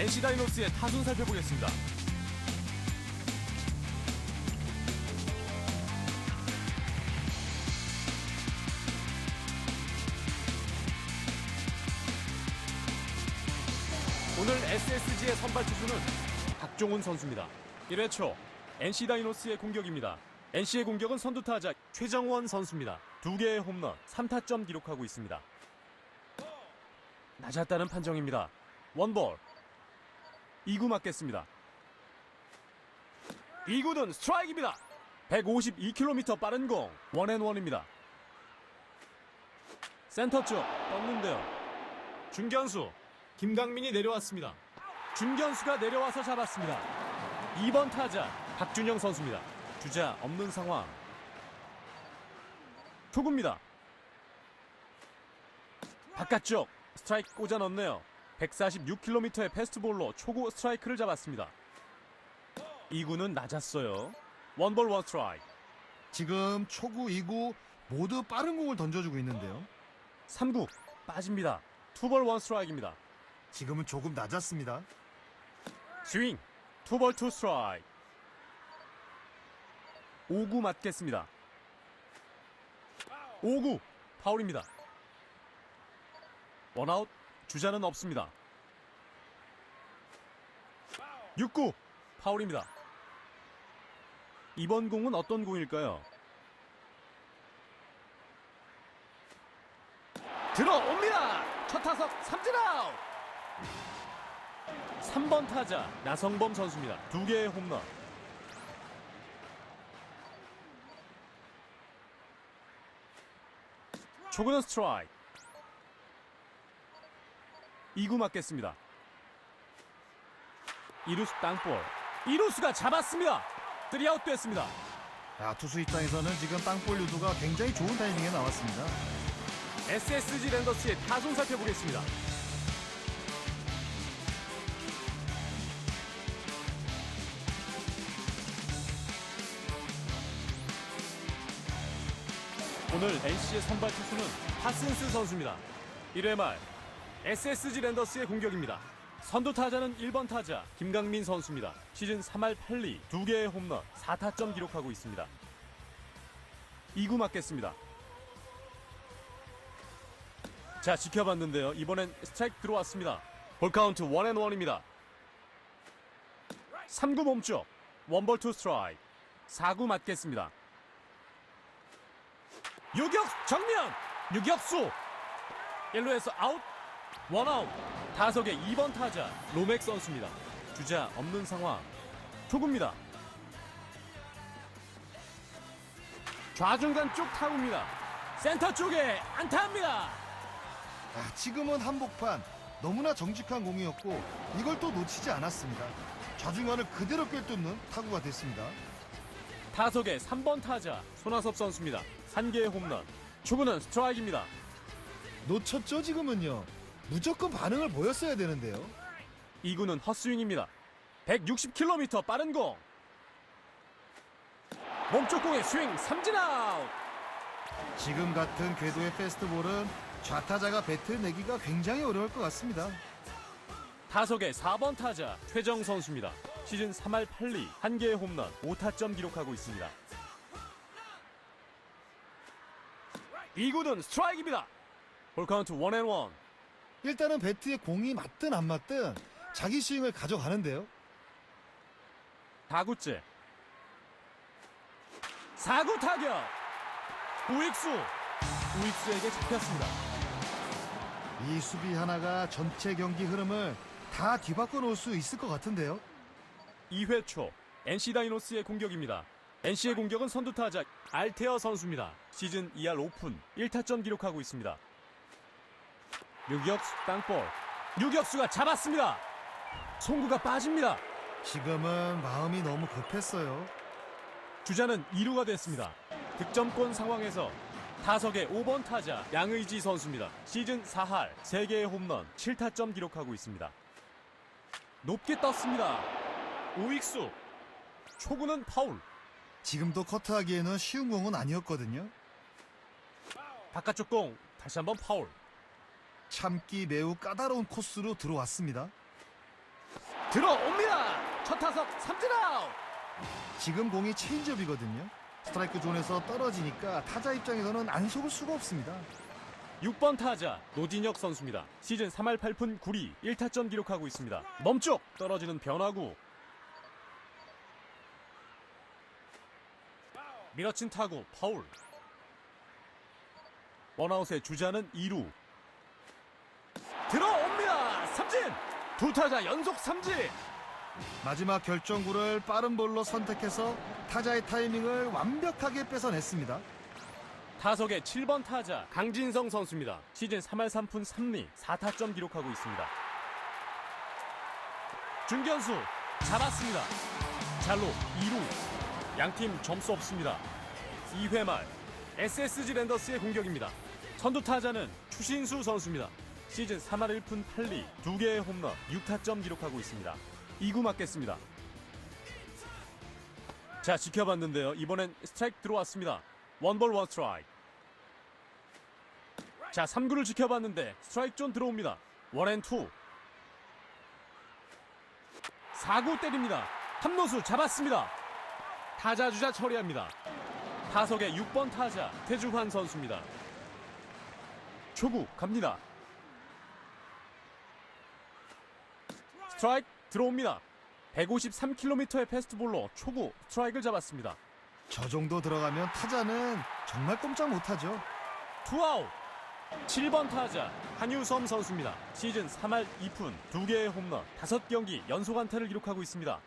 NC 다이노스의 타순 살펴보겠습니다. 오늘 SSG의 선발 투수는 박종훈 선수입니다. 1회 초 NC 다이노스의 공격입니다. NC의 공격은 선두타자 최정원 선수입니다. 두 개의 홈런, 3타점 기록하고 있습니다. 낮았다는 판정입니다. 원볼. 2구 맞겠습니다. 2구는 스트라이크입니다. 152km 빠른 공. 원앤원입니다. 센터 쪽 떴는데요. 중견수 김강민이 내려왔습니다. 중견수가 내려와서 잡았습니다. 2번 타자 박준영 선수입니다. 주자 없는 상황. 투구입니다. 바깥쪽 스트라이크 꽂아 넣네요. 146km의 패스트볼로 초구 스트라이크를 잡았습니다. 2구는 낮았어요. 원볼 원 스트라이크. 지금 초구, 2구 모두 빠른 공을 던져주고 있는데요. 3구 빠집니다. 투볼 원 스트라이크입니다. 지금은 조금 낮았습니다. 스윙 투볼 투 스트라이크. 5구 맞겠습니다. 5구 파울입니다. 원아웃 주자는 없습니다. 6구 파울입니다. 이번 공은 어떤 공일까요? 들어옵니다. 첫 타석 삼진 아웃. 3번 타자 나성범 선수입니다. 두 개의 홈런. 초구는 스트라이크. 2구 맞겠습니다. 이루수 땅볼. 이루수가 잡았습니다. 3아웃 됐습니다. 자, 투수 입장에서는 지금 땅볼 유도가 굉장히 좋은 타이밍에 나왔습니다. SSG 랜더스의 타순 살펴보겠습니다. 오늘 NC의 선발 투수는 파슨스 선수입니다. 1회 말 SSG 랜더스의 공격입니다. 선두 타자는 1번 타자 김강민 선수입니다. 시즌 3할 8리 2개의 홈런 4타점 기록하고 있습니다. 2구 맞겠습니다. 자 지켜봤는데요 이번엔 스트라이크 들어왔습니다 볼카운트 원앤원입니다 3구 몸쪽 원볼 투 스트라이크 4구 맞겠습니다 유격 정면 유격수 1루에서 아웃 원아웃 타석의 2번 타자 로맥 선수입니다 주자 없는 상황 투구입니다 좌중간 쪽 타구입니다 센터 쪽에 안타입니다 아, 지금은 한복판 너무나 정직한 공이었고 이걸 또 놓치지 않았습니다. 좌중간을 그대로 꿰뚫는 타구가 됐습니다. 타석의 3번 타자 손아섭 선수입니다. 한 개의 홈런. 초구는 스트라이크입니다. 놓쳤죠 지금은요. 무조건 반응을 보였어야 되는데요. 2구는 헛스윙입니다. 160km 빠른 공. 몸쪽 공의 스윙 삼진 아웃. 지금 같은 궤도의 페스트볼은 좌타자가 배트 내기가 굉장히 어려울 것 같습니다. 타석의 4번 타자 최정 선수입니다. 시즌 3할 8리 한 개의 홈런 5타점 기록하고 있습니다. 2구는 스트라이크입니다. 볼카운트 원앤원. 일단은 배트에 공이 맞든 안 맞든 자기 스윙을 가져가는데요. 4구째. 4구 타격. 우익수. 우익수에게 잡혔습니다. 이 수비 하나가 전체 경기 흐름을 다 뒤바꿔 놓을 수 있을 것 같은데요. 2회 초 NC 다이노스의 공격입니다. NC의 공격은 선두타자 알테어 선수입니다. 시즌 2할 오픈 1타점 기록하고 있습니다 유격수 땅볼 유격수가 잡았습니다 송구가 빠집니다 지금은 마음이 너무 급했어요. 주자는 2루가 됐습니다. 득점권 상황에서 타석의 5번 타자 양의지 선수입니다. 시즌 4할 3개의 홈런 7타점 기록하고 있습니다. 높게 떴습니다. 우익수 초구는 파울 지금도 커트하기에는 쉬운 공은 아니었거든요. 바깥쪽 공 다시 한번 파울 참기 매우 까다로운 코스로 들어왔습니다. 들어옵니다. 첫 타석 삼진 아웃. 지금 공이 체인지업이거든요. 스트라이크 존에서 떨어지니까 타자 입장에서는 안 속을 수가 없습니다. 6번 타자 노진혁 선수입니다. 시즌 3할 8푼 9리 1타점 기록하고 있습니다. 멈쪽 떨어지는 변화구. 밀어친 타구 파울. 원아웃의 주자는 2루. 들어옵니다. 삼진. 두 타자 연속 삼진. 마지막 결정구를 빠른 볼로 선택해서 타자의 타이밍을 완벽하게 뺏어냈습니다. 타석의 7번 타자 강진성 선수입니다. 시즌 3할 3푼 3리 4타점 기록하고 있습니다. 중견수 잡았습니다. 잘로 2루 양팀 점수 없습니다. 2회 말 SSG 랜더스의 공격입니다. 선두 타자는 추신수 선수입니다. 시즌 3할 1푼 8리 2개의 홈런 6타점 기록하고 있습니다. 2구 맞겠습니다. 자 지켜봤는데요. 이번엔 스트라이크 들어왔습니다. 원볼 원 스트라이크. 자 3구를 지켜봤는데 스트라이크 존 들어옵니다. 원앤투. 4구 때립니다. 함노수 잡았습니다. 타자 주자 처리합니다. 타석의 6번 타자 태주환 선수입니다. 초구 갑니다. 스트라이크 들어옵니다. 153km의 패스트볼로 초구 스트라이크를 잡았습니다. 저 정도 들어가면 타자는 정말 꼼짝 못하죠. 투아웃 7번 타자 한유섬 선수입니다. 시즌 3할 2푼 2개의 홈런 5경기 연속 안타를 기록하고 있습니다.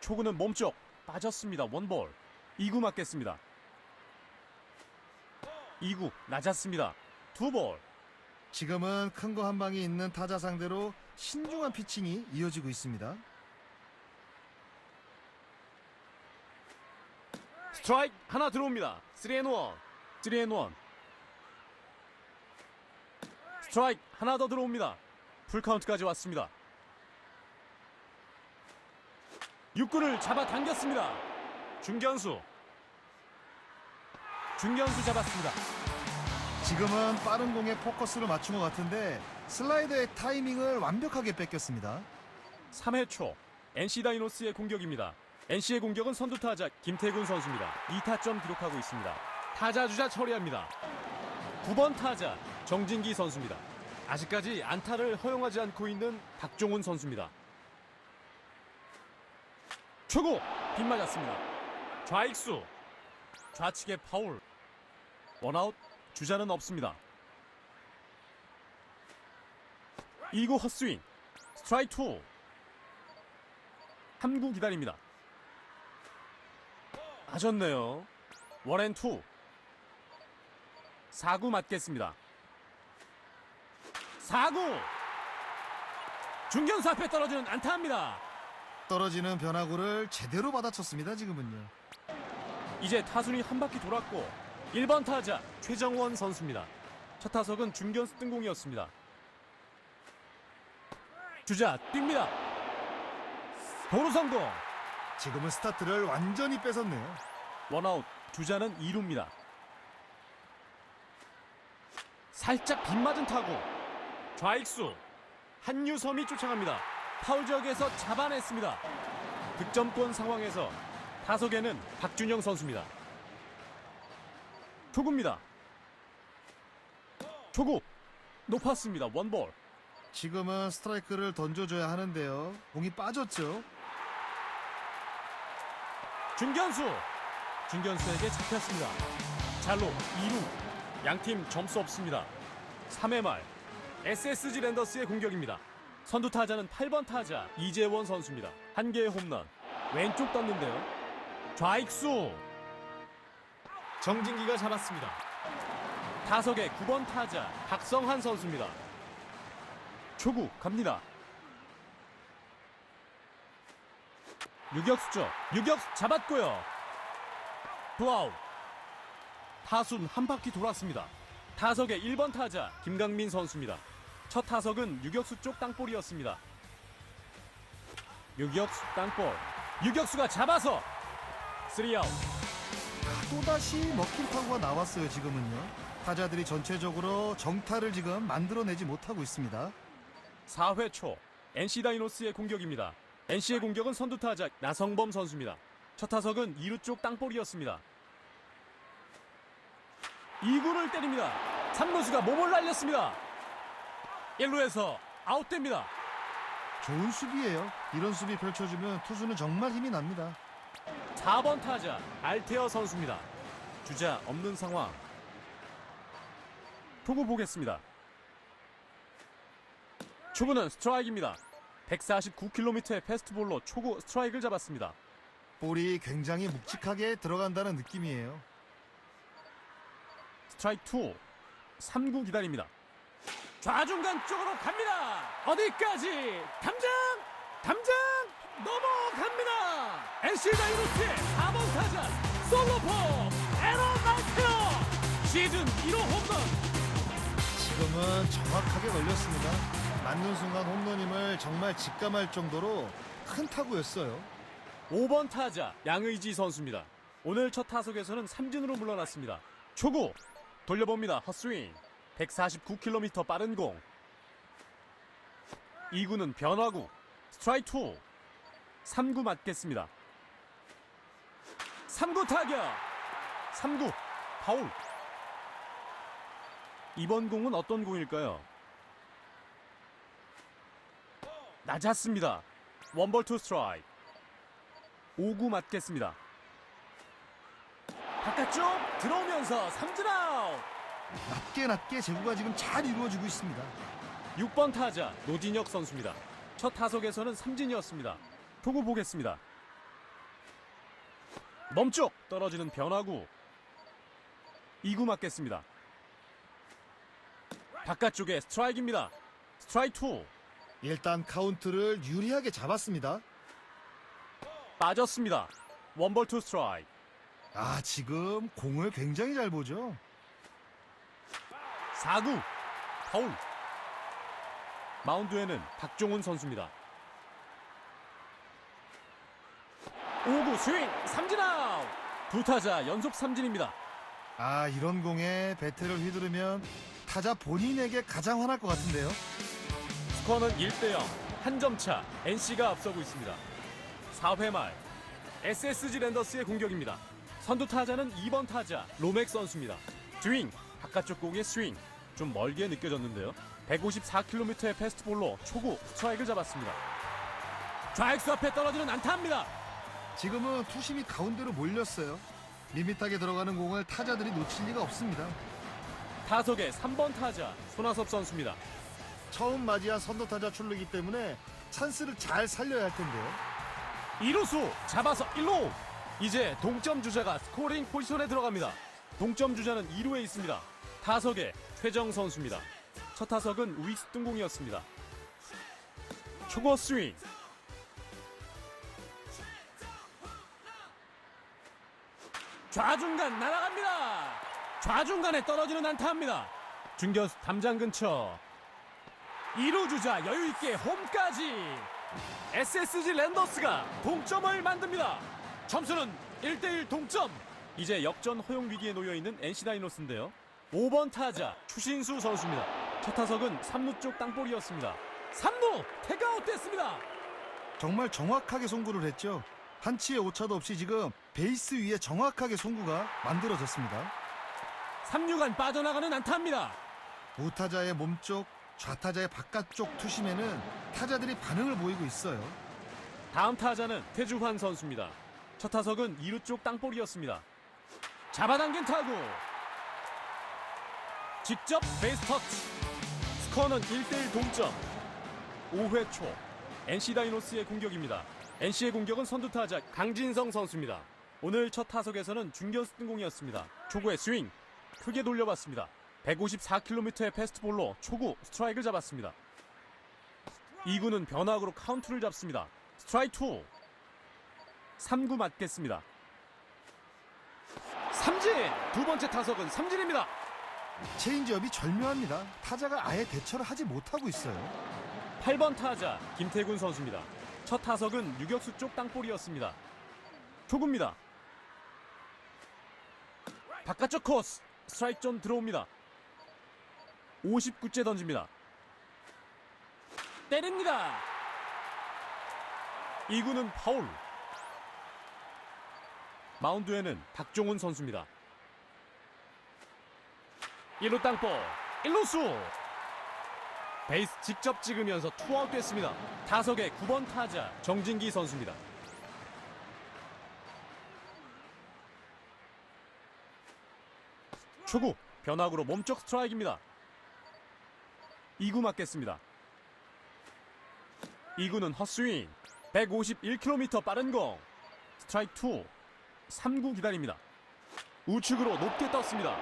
초구는 몸쪽 빠졌습니다. 원볼 2구 맞겠습니다. 2구 낮았습니다. 투볼 지금은 큰 거 한 방이 있는 타자 상대로 신중한 피칭이 이어지고 있습니다. 스트라이크 하나 들어옵니다. 3앤1 3앤1 스트라이크 하나 더 들어옵니다. 풀카운트까지 왔습니다. 6구를 잡아당겼습니다. 중견수 중견수 잡았습니다. 지금은 빠른 공에 포커스를 맞춘 것 같은데 슬라이더의 타이밍을 완벽하게 뺏겼습니다. 3회 초 NC 다이노스의 공격입니다. NC의 공격은 선두 타자 김태균 선수입니다. 2타점 기록하고 있습니다. 타자 주자 처리합니다. 9번 타자 정진기 선수입니다. 아직까지 안타를 허용하지 않고 있는 박종훈 선수입니다. 초구 빗맞았습니다. 좌익수 좌측의 파울 원아웃 주자는 없습니다. 2구 헛스윙 스트라이크 2 3구 기다립니다. 맞았네요. 원앤투 4구 맞겠습니다. 4구 중견수 앞에 떨어지는 안타입니다. 떨어지는 변화구를 제대로 받아쳤습니다. 지금은요. 이제 타순이 한 바퀴 돌았고 1번 타자 최정원 선수입니다. 첫 타석은 중견수 뜬공이었습니다. 주자 뜁니다. 도루 성공. 지금은 스타트를 완전히 뺏었네요. 원아웃 주자는 2루입니다. 살짝 빗맞은 타구 좌익수 한유섬이 쫓아갑니다. 파울 지역에서 잡아냈습니다. 득점권 상황에서 타석에는 박준영 선수입니다. 초구입니다. 초구 높았습니다. 원볼 지금은 스트라이크를 던져줘야 하는데요. 공이 빠졌죠. 중견수 중견수에게 잡혔습니다. 잘로 2루 양팀 점수 없습니다. 3회 말 SSG 랜더스의 공격입니다. 선두 타자는 8번 타자 이재원 선수입니다. 한 개의 홈런 왼쪽 떴는데요. 좌익수 정진기가 잡았습니다. 타석의 9번 타자 박성한 선수입니다. 초구 갑니다. 유격수죠. 유격수 잡았고요. 투아웃. 타순 한 바퀴 돌았습니다. 타석의 1번 타자 김강민 선수입니다. 첫 타석은 유격수 쪽 땅볼이었습니다. 유격수 땅볼. 유격수가 잡아서 3아웃. 또다시 먹힌 타구가 나왔어요. 지금은요. 타자들이 전체적으로 정타를 지금 만들어내지 못하고 있습니다. 4회 초 NC 다이노스의 공격입니다. NC의 공격은 선두 타자 나성범 선수입니다. 첫 타석은 2루 쪽 땅볼이었습니다. 2구를 때립니다. 3루수가 몸을 날렸습니다. 1루에서 아웃됩니다. 좋은 수비예요. 이런 수비 펼쳐주면 투수는 정말 힘이 납니다. 4번 타자 알테어 선수입니다. 주자 없는 상황. 투구 보겠습니다. 초구는 스트라이크입니다. 149km의 패스트볼로 초구 스트라이크를 잡았습니다. 볼이 굉장히 묵직하게 들어간다는 느낌이에요. 스트라이크 2. 3구 기다립니다. 좌중간 쪽으로 갑니다. 어디까지? 담장! 담장! 넘어갑니다. NC 다이노스의 4번 타자 솔로폼 에런 마이테어 시즌 1호 홈런 지금은 정확하게 걸렸습니다. 맞는 순간 홈런임을 정말 직감할 정도로 큰 타구였어요. 5번 타자 양의지 선수입니다. 오늘 첫 타석에서는 삼진으로 물러났습니다. 초구 돌려봅니다. 헛스윙 149km 빠른 공 2구는 변화구 스트라이크 2 3구 맞겠습니다. 3구 타격 3구 파울 이번 공은 어떤 공일까요? 낮았습니다. 원볼 투 스트라이크 5구 맞겠습니다. 바깥쪽 들어오면서 삼진 아웃. 낮게 낮게 제구가 지금 잘 이루어지고 있습니다. 6번 타자 노진혁 선수입니다. 첫 타석에서는 삼진이었습니다. 초구 보겠습니다. 멈쪽 떨어지는 변화구. 2구 맞겠습니다. 바깥쪽에 스트라이크입니다. 스트라이크 2 일단 카운트를 유리하게 잡았습니다. 빠졌습니다. 원볼 투 스트라이크. 아, 지금 공을 굉장히 잘 보죠. 4구 파울 마운드에는 박종훈 선수입니다 5구 스윙 삼진 아웃. 두 타자 연속 삼진입니다. 아, 이런 공에 배트를 휘두르면 타자 본인에게 가장 화날 것 같은데요. 스코어는 1대 0 한 점 차 NC가 앞서고 있습니다. 4회 말 SSG 랜더스의 공격입니다. 선두 타자는 2번 타자 로맥 선수입니다. 스윙 바깥쪽 공의 스윙. 좀 멀게 느껴졌는데요. 154km의 패스트볼로 초구 스트라이크를 잡았습니다. 좌익수 앞에 떨어지는 안타입니다 지금은 투심이 가운데로 몰렸어요. 밋밋하게 들어가는 공을 타자들이 놓칠 리가 없습니다. 타석의 3번 타자 손아섭 선수입니다. 처음 맞이한 선두 타자 출루이기 때문에 찬스를 잘 살려야 할 텐데요. 2루수 잡아서 1루. 이제 동점 주자가 스코링 포지션에 들어갑니다. 동점 주자는 2루에 있습니다. 타석의 최정 선수입니다. 첫 타석은 우익수 뜬공이었습니다. 초거 스윙 좌중간 날아갑니다 좌중간에 떨어지는 안타입니다 중견수 담장 근처 2루 주자 여유있게 홈까지 SSG 랜더스가 동점을 만듭니다. 점수는 1대1 동점. 이제 역전 허용 위기에 놓여 있는 NC 다이노스인데요. 5번 타자 추신수 선수입니다. 첫 타석은 3루 쪽 땅볼이었습니다. 3루 태그아웃 됐습니다. 정말 정확하게 송구를 했죠. 한치의 오차도 없이 지금 베이스 위에 정확하게 송구가 만들어졌습니다. 3루간 빠져나가는 안타입니다. 우타자의 몸쪽, 좌타자의 바깥쪽 투심에는 타자들이 반응을 보이고 있어요. 다음 타자는 태주환 선수입니다. 첫 타석은 2루 쪽 땅볼이었습니다. 잡아당긴 타구. 직접 베이스 터치. 스코어는 1대1 동점. 5회 초 NC 다이노스의 공격입니다. NC의 공격은 선두 타자 강진성 선수입니다. 오늘 첫 타석에서는 중견수 등공이었습니다. 초구의 스윙 크게 돌려봤습니다. 154km의 패스트볼로 초구 스트라이크를 잡았습니다. 2구는 변화구로 카운트를 잡습니다. 스트라이크 2. 3구 맞겠습니다. 삼진! 두 번째 타석은 삼진입니다. 체인지업이 절묘합니다. 타자가 아예 대처를 하지 못하고 있어요. 8번 타자 김태군 선수입니다. 첫 타석은 유격수 쪽 땅볼이었습니다. 초구입니다. 바깥쪽 코스 스트라이크 좀 들어옵니다. 59째 던집니다. 때립니다. 2구는 파울. 마운드에는 박종훈 선수입니다. 1루 땅볼 1루수 베이스 직접 찍으면서 투아웃 됐습니다. 타석의 9번 타자 정진기 선수입니다. 초구 변화구로 몸쪽 스트라이크입니다. 2구 맞겠습니다. 2구는 헛스윙 151km 빠른 공 스트라이크 2 3구 기다립니다. 우측으로 높게 떴습니다.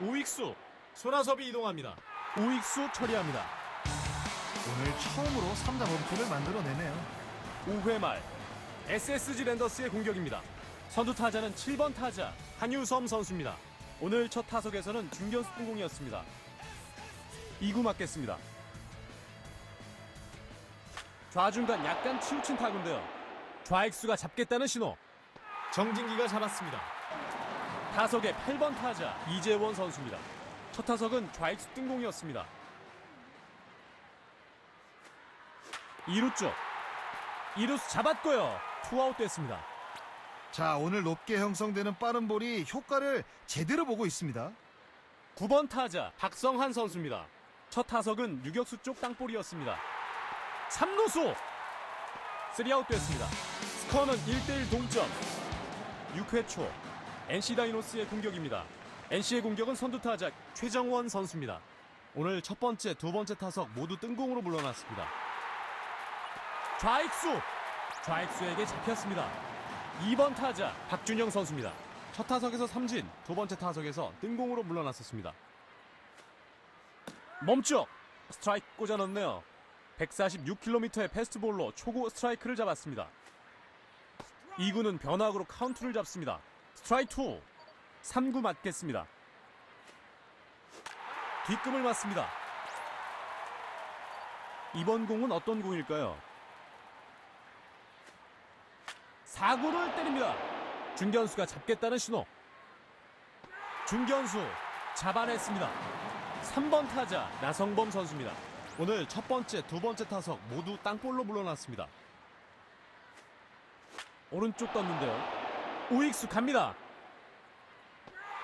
우익수 손아섭이 이동합니다. 우익수 처리합니다. 오늘 처음으로 3자 범퇴를 만들어내네요. 5회 말 SSG 랜더스의 공격입니다. 선두 타자는 7번 타자 한유섬 선수입니다. 오늘 첫 타석에서는 중견수 공이었습니다. 2구 맞겠습니다. 좌중간 약간 치우친 타구인데요. 좌익수가 잡겠다는 신호. 정진기가 잡았습니다. 타석의 8번 타자 이재원 선수입니다. 첫 타석은 좌익수 뜬공이었습니다. 2루 쪽 2루수 잡았고요. 투아웃 됐습니다. 자, 오늘 높게 형성되는 빠른 볼이 효과를 제대로 보고 있습니다. 9번 타자 박성한 선수입니다. 첫 타석은 유격수 쪽 땅볼이었습니다. 3루수 3아웃 됐습니다. 스코어는 1대1 동점. 6회 초 NC 다이노스의 공격입니다. NC의 공격은 선두 타자 최정원 선수입니다. 오늘 첫 번째, 두 번째 타석 모두 뜬공으로 물러났습니다. 좌익수 좌익수에게 잡혔습니다. 2번 타자 박준영 선수입니다. 첫 타석에서 삼진, 두 번째 타석에서 뜬공으로 물러났었습니다. 멈춰! 스트라이크 꽂아 넣네요. 146km의 패스트볼로 초구 스트라이크를 잡았습니다. 2구는 변화구로 카운트를 잡습니다. 스트라이크 2. 3구 맞겠습니다. 뒷금을 맞습니다. 이번 공은 어떤 공일까요? 4구를 때립니다. 중견수가 잡겠다는 신호. 중견수 잡아냈습니다. 3번 타자 나성범 선수입니다. 오늘 첫 번째, 두 번째 타석 모두 땅볼로 물러났습니다. 오른쪽 떴는데요. 우익수 갑니다.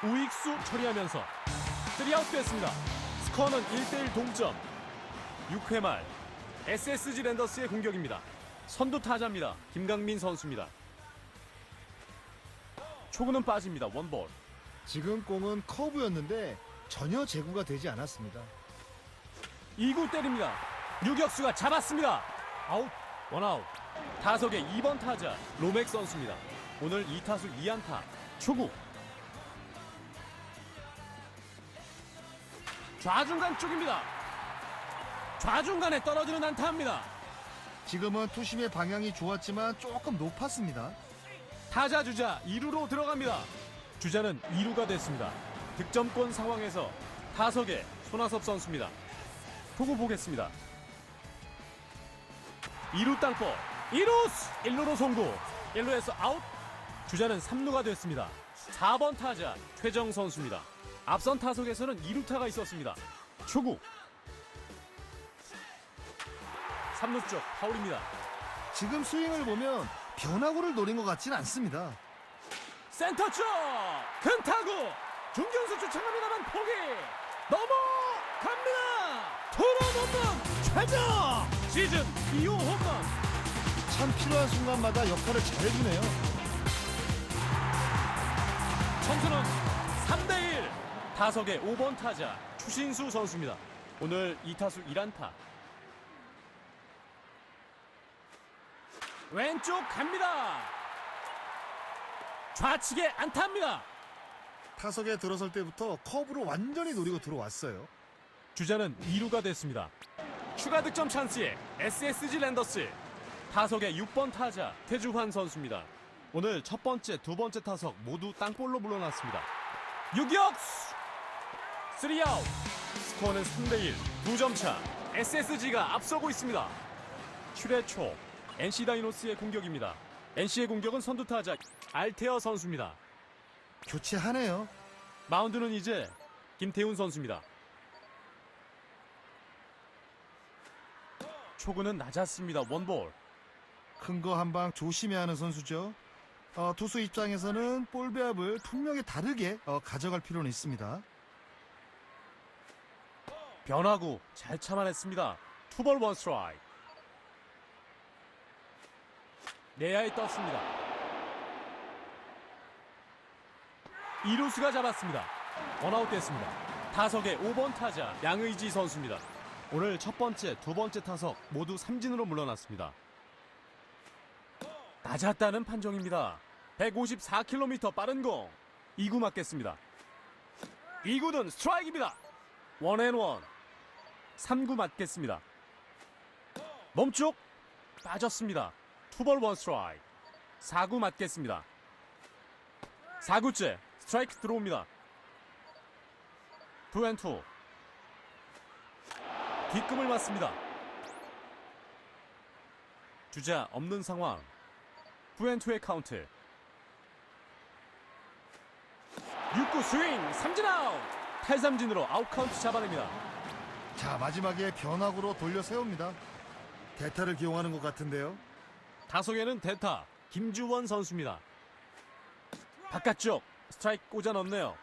우익수 처리하면서 3아웃 됐습니다. 스코어는 1대1 동점. 6회 말 SSG 랜더스의 공격입니다. 선두 타자입니다. 김강민 선수입니다. 초구는 빠집니다. 원볼. 지금 공은 커브였는데 전혀 제구가 되지 않았습니다. 2구 때립니다. 유격수가 잡았습니다. 아웃, 원아웃. 타석의 2번 타자 로맥 선수입니다. 오늘 2타수 2안타. 초구. 좌중간 쪽입니다. 좌중간에 떨어지는 안타입니다. 지금은 투심의 방향이 좋았지만 조금 높았습니다. 타자 주자 2루로 들어갑니다. 주자는 2루가 됐습니다. 득점권 상황에서 타석에 손아섭 선수입니다. 보고 보겠습니다. 2루 땅볼 2루스 1루로 송구 1루에서 아웃 주자는 3루가 됐습니다. 4번 타자 최정 선수입니다. 앞선 타석에서는 2루타가 있었습니다. 초구 3루 쪽 파울입니다. 지금 스윙을 보면 변화구를 노린 것 같진 않습니다. 센터 쪽! 큰 타구! 중견수 쫓아갑니다만 포기! 넘어갑니다! 투런 홈런! 최정! 시즌 2호 홈런! 참 필요한 순간마다 역할을 잘해주네요. 점수는 3대1! 타석의 5번 타자 추신수 선수입니다. 오늘 2타수 1안타. 왼쪽 갑니다! 좌측에 안타입니다! 타석에 들어설 때부터 커브로 완전히 노리고 들어왔어요. 주자는 2루가 됐습니다. 추가 득점 찬스에 SSG 랜더스 타석의 6번 타자 태주환 선수입니다. 오늘 첫 번째, 두 번째 타석 모두 땅볼로 물러났습니다. 유격수 3아웃 스코어는 3대1 2점 차 SSG가 앞서고 있습니다. 7회 초 NC 다이노스의 공격입니다. NC의 공격은 선두 타자 알테어 선수입니다. 교체하네요. 마운드는 이제 김태훈 선수입니다. 초구는 낮았습니다. 원볼. 큰 거 한 방 조심해야 하는 선수죠. 어, 투수 입장에서는 볼 배합을 분명히 다르게 어, 가져갈 필요는 있습니다. 변화구 잘 참아냈습니다. 투볼 원 스트라이크. 내야에 떴습니다. 이루수가 잡았습니다. 원아웃 됐습니다. 타석의 5번 타자 양의지 선수입니다. 오늘 첫 번째, 두 번째 타석 모두 삼진으로 물러났습니다. 낮았다는 판정입니다. 154km 빠른 공. 2구 맞겠습니다. 2구는 스트라이크입니다. 원앤원. 3구 맞겠습니다. 멈쪽 빠졌습니다. 투볼 원 스트라이크. 4구 맞겠습니다. 4구째 스트라이크 들어옵니다. 투앤투. 뒷금을 맞습니다. 주자 없는 상황. 투앤투의 카운트. 6구 스윙 삼진 아웃. 탈삼진으로 아웃 카운트 잡아냅니다. 자, 마지막에 변화구로 돌려 세웁니다. 대타를 기용하는 것 같은데요. 타석에는 대타 김주원 선수입니다. 바깥쪽 스트라이크 꽂아 넣네요.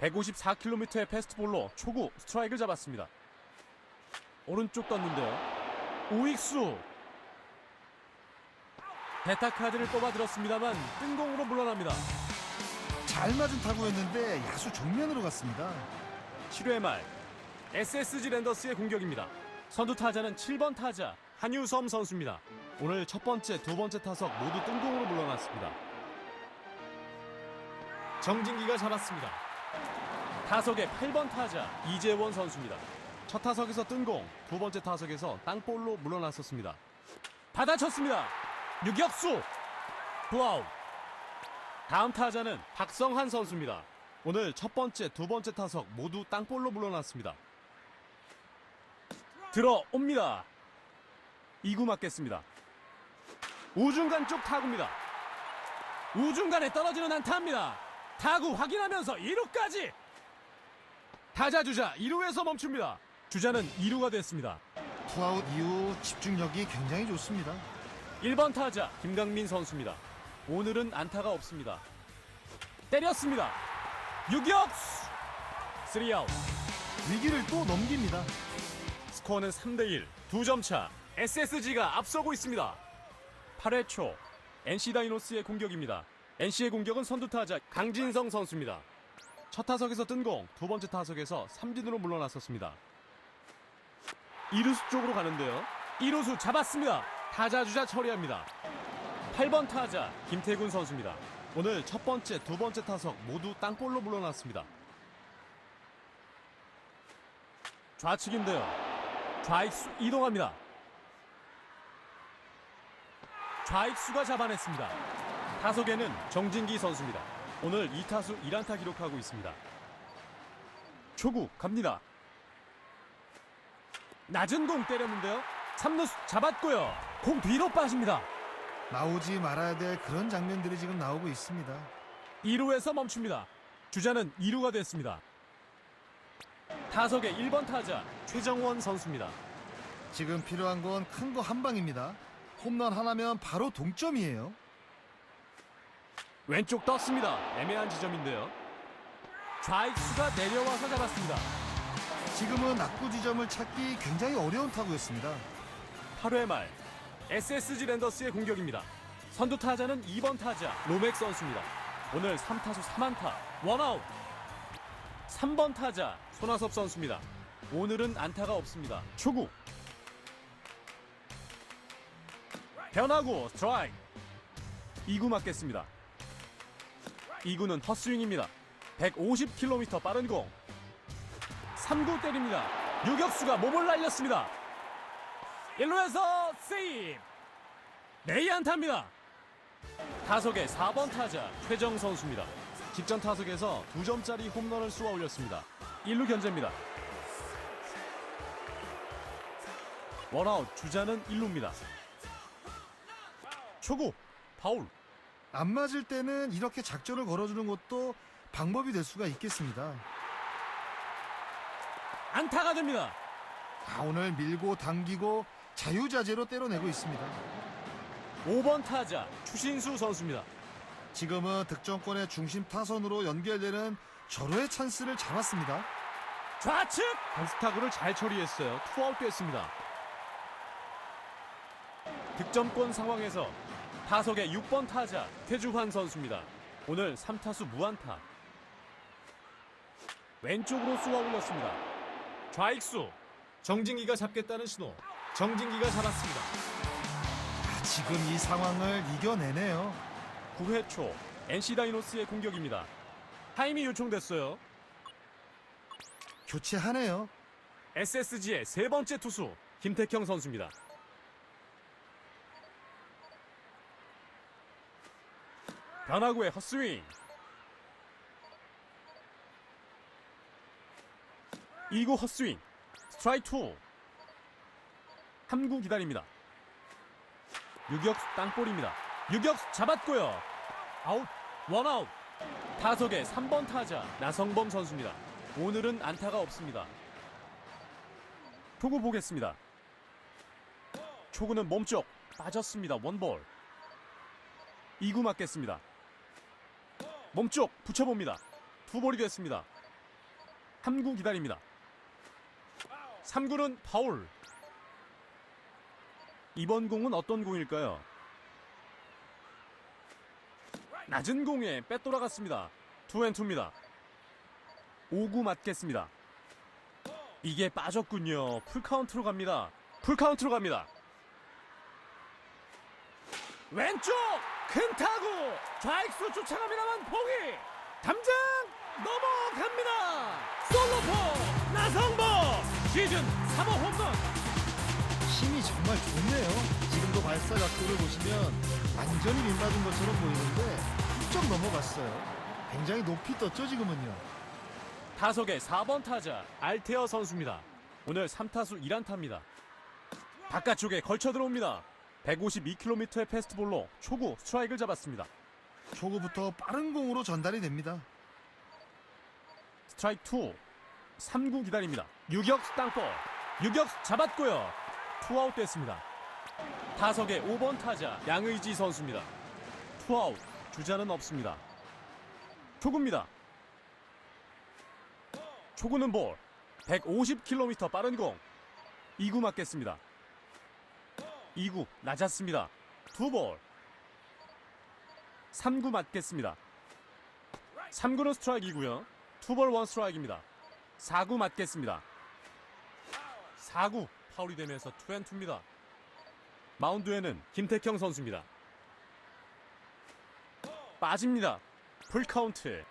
154km의 패스트볼로 초구 스트라이크를 잡았습니다. 오른쪽 떴는데요. 우익수 대타 카드를 뽑아 들었습니다만 뜬 공으로 물러납니다. 잘 맞은 타구였는데 야수 정면으로 갔습니다. 7회 말 SSG 랜더스의 공격입니다. 선두 타자는 7번 타자 한유섬 선수입니다. 오늘 첫 번째, 두 번째 타석 모두 뜬공으로 물러났습니다. 정진기가 잡았습니다. 타석의 8번 타자 이재원 선수입니다. 첫 타석에서 뜬공, 두 번째 타석에서 땅볼로 물러났었습니다. 받아쳤습니다. 유격수 투아웃. 다음 타자는 박성한 선수입니다. 오늘 첫 번째, 두 번째 타석 모두 땅볼로 물러났습니다. 들어옵니다. 2구 맞겠습니다. 우중간 쪽 타구입니다. 우중간에 떨어지는 안타입니다. 타구 확인하면서 2루까지. 타자 주자 2루에서 멈춥니다. 주자는 2루가 됐습니다. 투아웃 이후 집중력이 굉장히 좋습니다. 1번 타자 김강민 선수입니다. 오늘은 안타가 없습니다. 때렸습니다. 유격수 3아웃. 위기를 또 넘깁니다. 스코어는 3대1, 2점 차. SSG가 앞서고 있습니다. 8회 초 NC 다이노스의 공격입니다. NC의 공격은 선두 타자 강진성 선수입니다. 첫 타석에서 뜬 공, 두 번째 타석에서 삼진으로 물러났었습니다. 이루수 쪽으로 가는데요. 이루수 잡았습니다. 타자 주자 처리합니다. 8번 타자 김태군 선수입니다. 오늘 첫 번째, 두 번째 타석 모두 땅볼로 물러났습니다. 좌측인데요. 좌익수 이동합니다. 좌익수가 잡아냈습니다. 타석에는 정진기 선수입니다. 오늘 2타수 1안타 기록하고 있습니다. 초구 갑니다. 낮은 공 때렸는데요. 3루수 잡았고요. 공 뒤로 빠집니다. 나오지 말아야 될 그런 장면들이 지금 나오고 있습니다. 2루에서 멈춥니다. 주자는 2루가 됐습니다. 타석의 1번 타자 최정원 선수입니다. 지금 필요한 건 큰 거 한 방입니다. 홈런 하나면 바로 동점이에요. 왼쪽 떴습니다. 애매한 지점인데요. 좌익수가 내려와서 잡았습니다. 지금은 낙구 지점을 찾기 굉장히 어려운 타구였습니다. 8회 말 SSG 랜더스의 공격입니다. 선두 타자는 2번 타자 로맥 선수입니다. 오늘 3타수 3안타 원아웃 3번 타자 손아섭 선수입니다. 오늘은 안타가 없습니다. 초구 변화구 스트라이크 2구 맞겠습니다. 2구는 헛스윙입니다. 150km 빠른 공 3구 때립니다. 유격수가 몸을 날렸습니다. 1루에서 세이브 내이 안타입니다 타석의 4번 타자 최정 선수입니다 직전 타석에서 2점짜리 홈런을 쏘아 올렸습니다 1루 견제입니다 원아웃 주자는 1루입니다 초구 파울 안 맞을 때는 이렇게 작전을 걸어주는 것도 방법이 될 수가 있겠습니다. 안타가 됩니다 아, 오늘 밀고 당기고 자유자재로 때려내고 있습니다. 5번 타자 추신수 선수입니다. 지금은 득점권의 중심 타선으로 연결되는 절호의 찬스를 잡았습니다. 좌측 변스타구를 잘 처리했어요. 투아웃 됐습니다. 득점권 상황에서 타석의 6번 타자 태주환 선수입니다. 오늘 3타수 무안타. 왼쪽으로 쏘아 올렸습니다. 좌익수 정진기가 잡겠다는 신호. 정진기가 잡았습니다. 아, 지금 이 상황을 이겨내네요. 9회 초 NC 다이노스의 공격입니다. 타임이 요청됐어요. 교체하네요. SSG의 세 번째 투수 김태형 선수입니다. 변화구의 헛스윙. 2구 헛스윙. 스트라이크 2. 3구 기다립니다. 유격수 땅볼입니다. 유격수 잡았고요. 아웃. 원아웃. 타석의 3번 타자 나성범 선수입니다. 오늘은 안타가 없습니다. 초구 보겠습니다. 초구는 몸쪽 빠졌습니다. 원볼. 2구 맞겠습니다. 몸쪽 붙여봅니다. 투볼이 됐습니다. 3구 기다립니다. 3구는 파울. 이번 공은 어떤 공일까요? 낮은 공에 빼돌아갔습니다. 투앤투입니다. 5구 맞겠습니다. 이게 빠졌군요. 풀카운트로 갑니다. 풀카운트로 갑니다. 왼쪽 큰 타구 좌익수 쫓아갑니다만 포기 담장 넘어갑니다. 솔로포 나성범 시즌 3호 홈런 힘이 정말 좋네요. 지금도 발사 각도를 보시면 완전히 빗맞은 것처럼 보이는데 훌쩍 넘어갔어요. 굉장히 높이 떴죠 지금은요. 타석의 4번 타자 알테어 선수입니다. 오늘 3타수 1안타입니다. 바깥쪽에 걸쳐 들어옵니다. 152km의 패스트볼로 초구 스트라이크를 잡았습니다. 초구부터 빠른 공으로 전달이 됩니다. 스트라이크 2 3구 기다립니다. 유격수 땅볼 유격수 잡았고요. 투아웃 됐습니다. 타석의 5번 타자 양의지 선수입니다. 투아웃 주자는 없습니다. 초구입니다. 초구는 볼 150km 빠른 공 2구 맞겠습니다. 2구 낮았습니다. 투볼 3구 맞겠습니다. 3구는 스트라이크이고요. 투볼 원 스트라이크입니다. 4구 맞겠습니다. 4구 파울이 되면서 투앤투입니다. 마운드에는 김태형 선수입니다. 빠집니다. 풀카운트.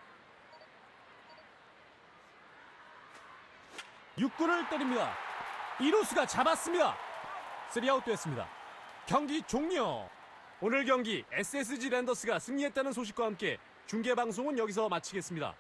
6구를 때립니다. 이루수가 잡았습니다. 3아웃 됐습니다. 경기 종료. 오늘 경기 SSG 랜더스가 승리했다는 소식과 함께 중계 방송은 여기서 마치겠습니다.